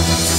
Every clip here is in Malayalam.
Bye.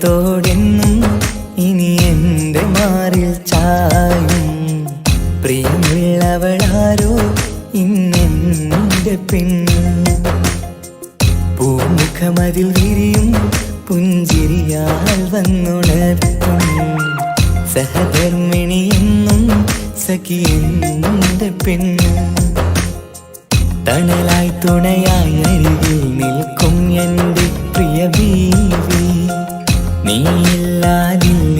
സ്നേഹത്തോടെന്നും ഇനി എന്റെ മാറിൽ ചായും. പ്രിയമുള്ളവളാരോ ഇന്നെന്റെ പെണ്ണ്. പൂമുഖമതിൽ വിരിയും പുഞ്ചിരിയാൽ വന്നുണർത്തും. സഹധർമ്മിണിയെന്നും സഖിയെന്റെ പെണ്ണ്. തണലായി തുണയായി അരികിൽ നിൽക്കും എന്റെ പ്രിയ ബീവി. നീയില്ലാതില്ല നീയല്ലേ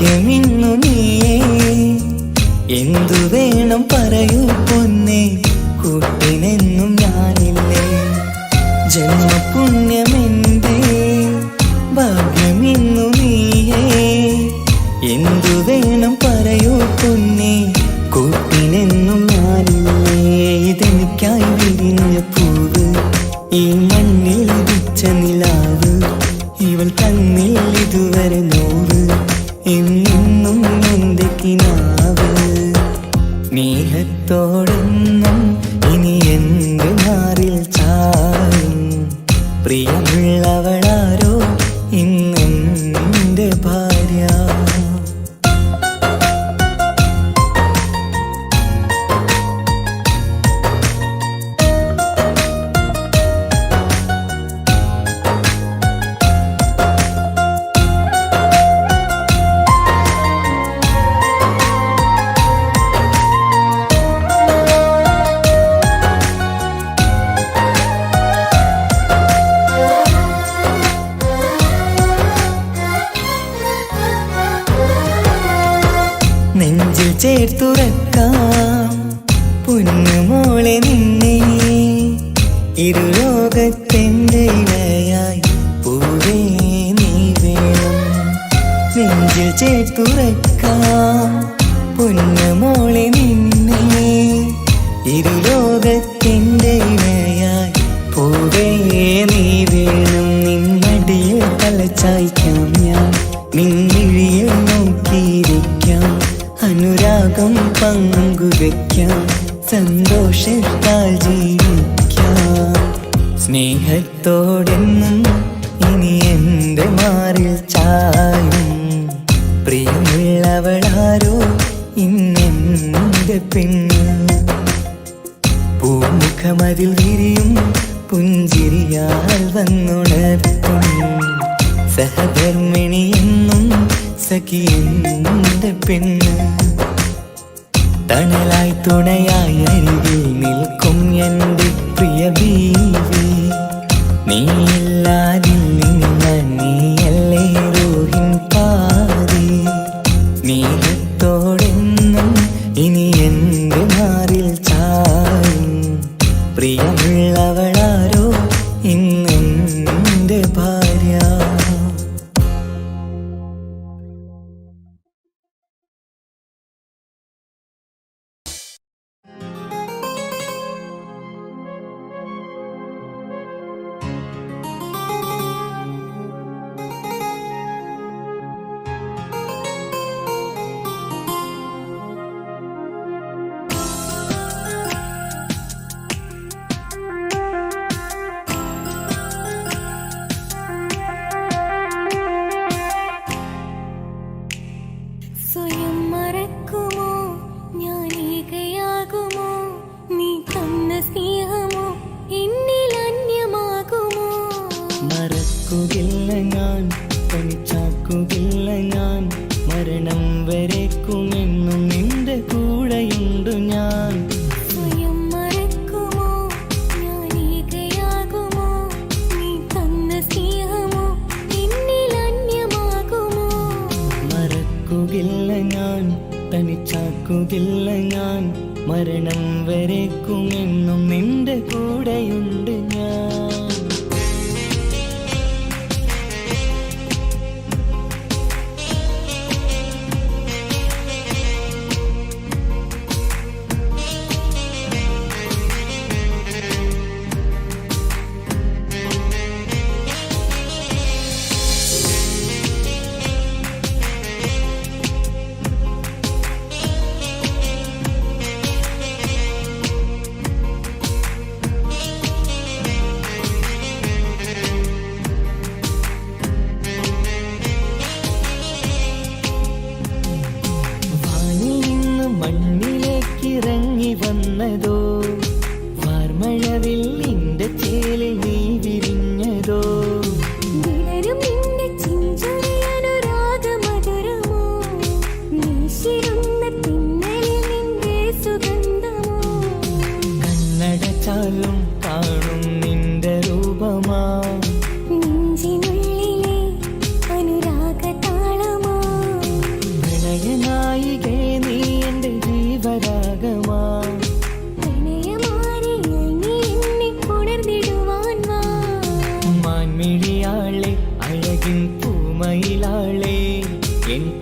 ഭാഗ്യമിന്നു നീയേ. എന്തു വേണം പറയൂ പൊന്നേ. കൂട്ടിനെന്നും ഞാനില്ലേ. ജന്മപുണ്യമെന്റെ സ്നേഹത്തോടെന്നും ചേർത്തുറക്കാം. പൊന്നുമോളെ നിന്നെ ഇരുലോകത്തെന്റെ ഇടയായി പൂവേ നീ വേണം. നെഞ്ചിൽ ചേർത്തുറക്കാം. പൊന്നുമോളെ നിന്നെ ഇരുലോകത്തെന്റെ ഇടയായി പൂവേ നീ വേണം. നിന്നടിയിൽ തലച്ചായിക്കാം ഞാൻ. നിന്നിഴിയിൽ പങ്കുവെക്കാം സന്തോഷത്താൽ ജീവിക്കാം. സ്നേഹത്തോടെന്നും ഇനി എന്റെ മാറിൽ ചായും. പ്രിയമുള്ളവളാരോ ഇന്നെന്റെ പെണ്ണ് പൂമുഖമതിൽ വിരിയും പുഞ്ചിരിയാൽ വന്നുണർത്തും. സഹധർമ്മിണിയെന്നും സഖിയെന്നും പെണ്ണ് തണലായി തുണയായി അരികിൽ നിൽക്കും എന്റെ പ്രിയ ബീവി. നീയില്ലാതില്ല നീയല്ലേ രോഹിൻ പാതി? നീലത്തോടെന്നും ഇനി എന്റെ മാറിൽ ചാരും പ്രിയമുള്ളവളാരോ തനിച്ചാക്കുകയില്ല ഞാൻ മരണം വരേക്കുമെന്നും നിന്റെ കൂടെയുണ്ട്. Game